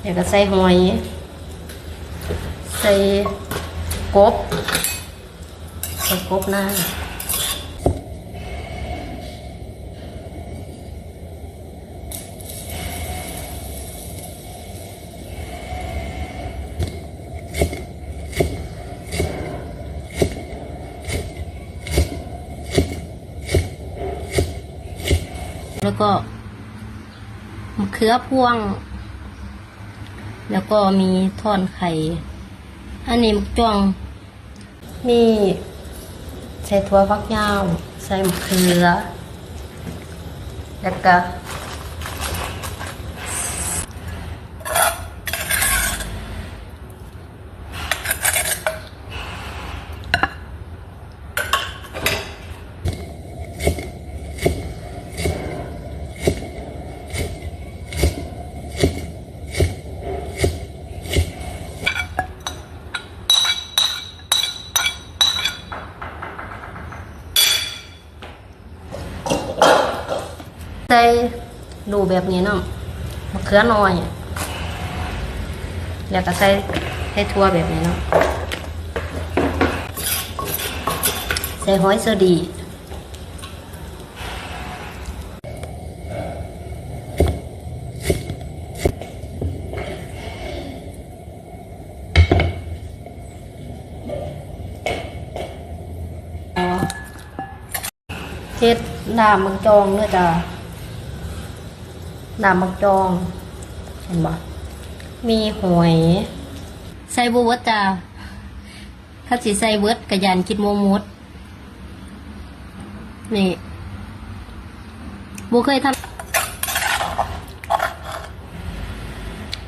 เดี๋ยวก็ใส่หอย ใส่กบใส่กบหน้าแล้วก็มะเขือพวง แล้วก็มีทอนไข่ อันนี้มักจ้องมีใส่ถั่วฟักยาว ใส่มะเขือ แล้วก็ ใส่ดูแบบนี้เนาะมะเขือน้อยแล้วก็ใส่ให้ทั่วแบบนี้เนาะใส่หอยสดีเฮ็ดน้ำมังจองเนื้อจ้า น้ำมังจอง เห็นบ่มีหอยใส่บัวจ้าถ้าสิใส่เวิร์ดกระยันคิดโมมดนี่บัวเคยทำ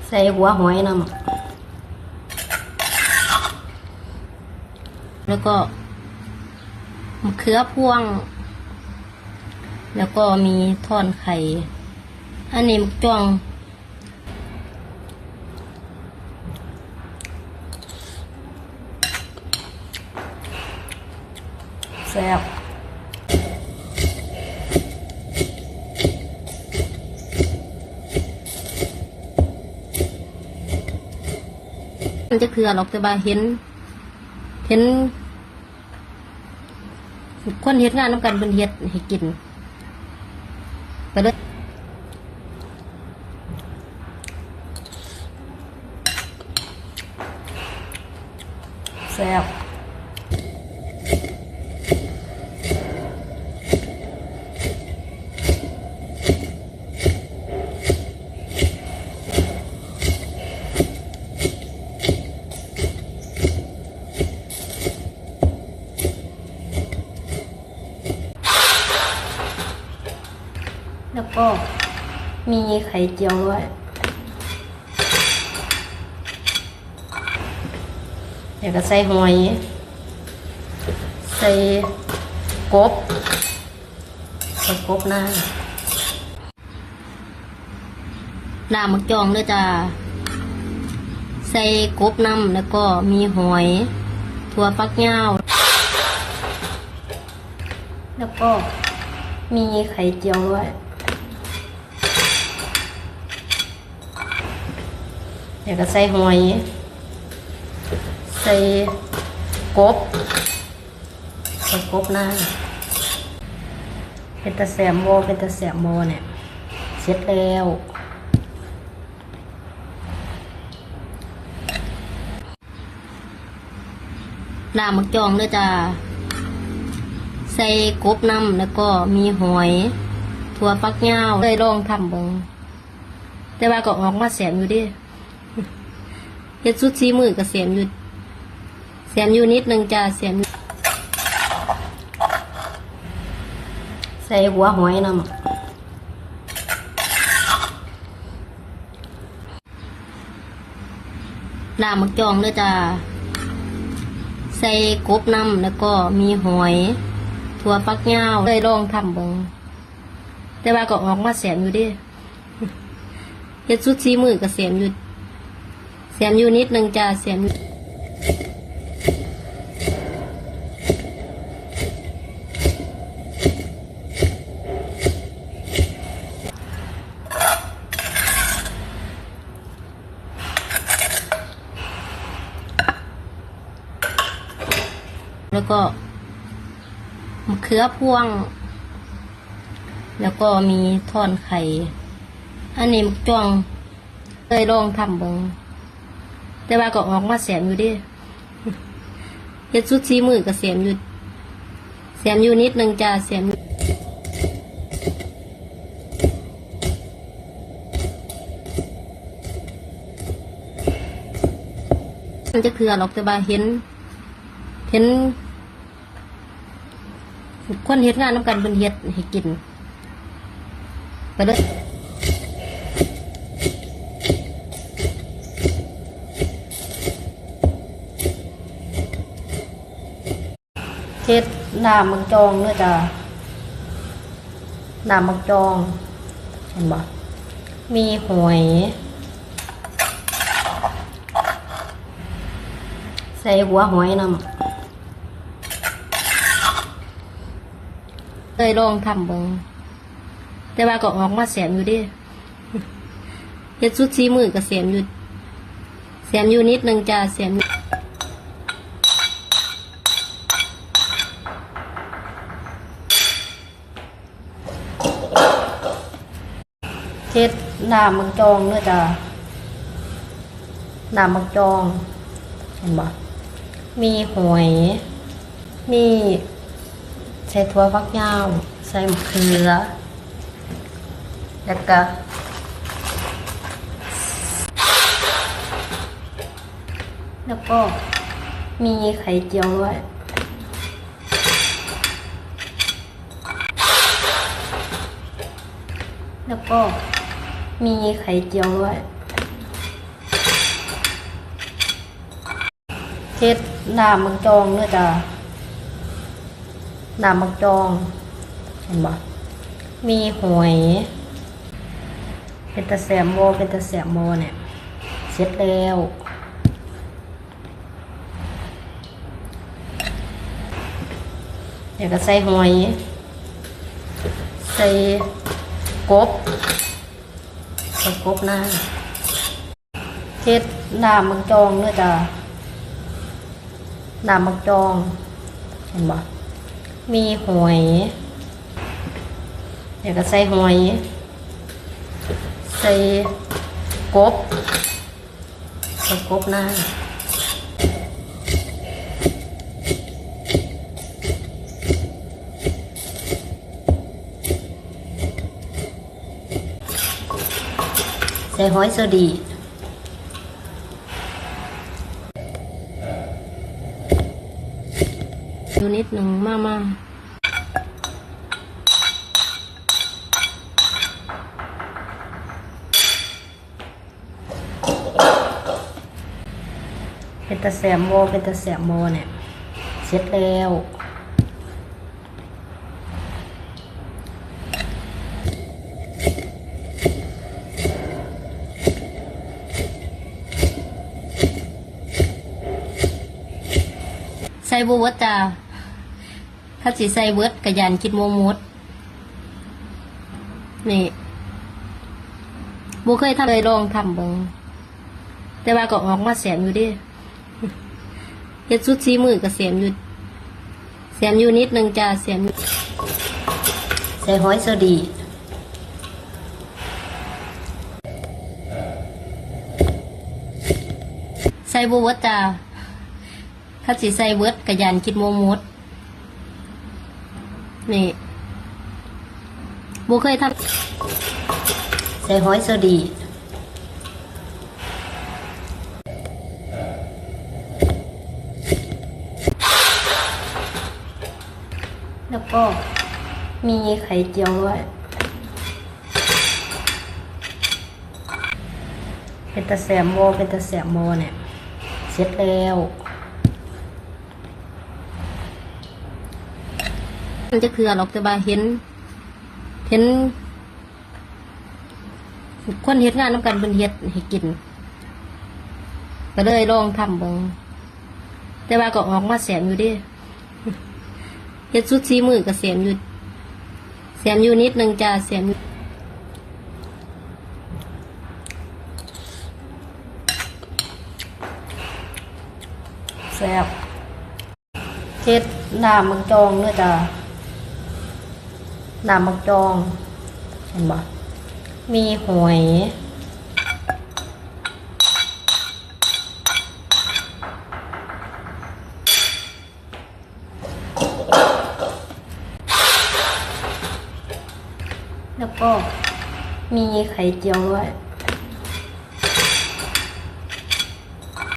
ใส่หัวหอยนำแล้วก็มะเขือพวง แล้วก็มีทอนไข่ อันนี้มักจ้องแซ่บมันจะคือหรอกแต่ว่าเห็น เห็น คนเฮ็ดงานน้ำกันเป็นเฮ็ดให้กิน ไปเลย ซ่บแล้วก็มีไข่เจียวด้วย เดี๋ยวก็ใส่หอย ใส่กบใส่กบหน้าน้ำมักจองด้วยจ้าใส่กบน้ำแล้วก็มีหอย ถั่วฟักยาวแล้วก็มีไข่เจียวด้วย เดี๋ยวก็ใส่หอย ใส่กบใส่กบหน้าเป็นตะแสมโมเป็นตะแสมโมเนี่ยเสร็จแล้วน้ำมักจองด้วยจ้าใส่กบน้ำแล้วก็มีหอยถั่วฟักยาวเลยลองทำเบิงแต่ว่าก็ออกมาแสมอยู่ดิเฮ็ดสุดซีมือกับเสียมอยู่ เสียมอยู่นิดนึงจ้าเสียมใส่หัวหอยนำน้ำมักจองด้วยจ้าใส่กบน้ำแล้วก็มีหอยถั่วฟักยาวเลยลองทำเบิงแต่ว่าก็ออกมาแสมอยู่ดิเฮ็ดสุดซีมือกับเสียมอยู่เสียมอยู่นิดนึงจ้าเสียมอยู่ แล้วก็มะเขือพวง แล้วก็มีทอนไข่ อันนี้มักจ้องเคยลองทำเบิงแต่ว่าก็ออกมาแสมอยู่ดิเฮ็ดสุดซีมือก็แสมอยู่แสมอยู่นิดนึงจ้าแสมอยู่มันจะเถื่อหรอกแต่ว่าเห็น เห็น คนเฮ็ดงานน้ำกันเป็นเฮ็ดให้กิน ไปเลยเฮ็ดน้ำมังจองเนื้อจ้าน้ำมังจอง เห็นบ่มีหอยใส่หัวหอยนำ เค ยลองทำเบิงแต่ว่าก็ออกมาแสมอยู่ดิเฮ็ดสุดซีมือก็แสมอยู่แสมอยู่นิดนึงจ้าแสมอยู่เฮ็ดน้ำมังจองเนื้อจ้าน้ำมังจอง เห็นบ่มีหอย มี ใส่ถั่วฟักยาว ใส่มะเขือ แล้วก็แล้วก็มีไข่เจียวด้วยแล้วก็มีไข่เจียวด้วยเฮ็ดน้ำมังจองเนื้อจ้าน้ำมังจอง เห็นบ่มีหอย เป็นตะแสมโมเป็นตะแสมโมเนี่ย เสร็จแล้วเดี๋ยวก็ใส่หอย ใส่กบใส่กบหน้าเฮ็ดน้ำมังจองเนื้อจ้าน้ำมักจอง เห็นบ่ มีหอยเดี๋ยวก็ใส่หอย ใส่กบใส่กบหน้าใส่หอยโซดี อยู่นิดหนึ่งมามาเป็นตะแสมโมเป็นตะแสมโมเนี่ยเสร็จแล้ว ใส่บัวจ้า ถ้าสิใส่เวิร์ดกระยานคิดโมมดนี่บัเคยทำเลยลองทำเบิงแต่ว่าก็ออกมาแสมอยู่ดิเฮ็ดสุดซีมือก็แสมอยู่แสมอยู่นิดนึงจ้าแสมอยู่ใส่หอยโซดีใส่บัวจ้าถ้าสิใส่เวิร์ดกระยานคิดโมมด นี่บูเคยทำใส่หอยโซดีแล้วก็มีไข่เจียวด้วยเป็นตะแสมโมเป็นตะแสมโมเนี่ย เสร็จแล้ว มัน จะเคือหรอกแต่ว่าเห็น เห็น คนเฮ็ดงานน้ำกันเป็นเฮ็ดให้กิน ก็เลยลองทำเบิงแต่ว่าก็ออกมาแสมอยู่ดิเฮ็ดสุดซีมือก็แสมอยู่แสมอยู่นิดนึงจ้าแสมอยู่แซ่บเฮ็ดลาบมักจองเด้อจ้า ดาบมักจอง เห็นบ่มีหอยแล้วก็มีไข่เจียวด้วย